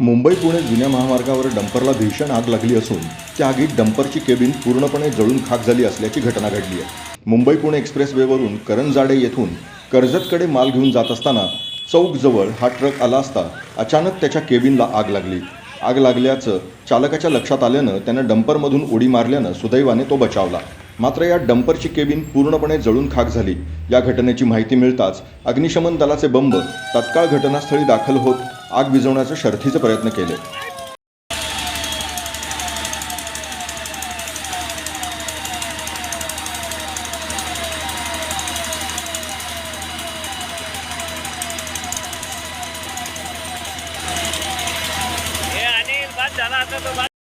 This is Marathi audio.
मुंबई पुणे जुन्या महामार्गावर डंपरला भीषण आग लागली असून त्या आगीत डंपरची केबिन पूर्णपणे जळून खाक झाली असल्याची घटना घडली आहे. मुंबई पुणे एक्सप्रेसवेवरून करंजाडे येथून कर्जतकडे माल घेऊन जात असताना चौकजवळ हा ट्रक आला असता अचानक त्याच्या केबिनला आग लागली. आग लागल्याचं चालकाच्या लक्षात आल्यानं त्यानं डंपरमधून उडी मारल्यानं सुदैवाने तो बचावला. मात्र या डंपरची केबिन पूर्णपणे जळून खाक झाली. या घटनेची माहिती मिळताच अग्निशमन दलाचे बंब तत्काळ घटनास्थळी दाखल होत आग विझवण्याचे शर्थीचे प्रयत्न केले. आणि झाला आता तो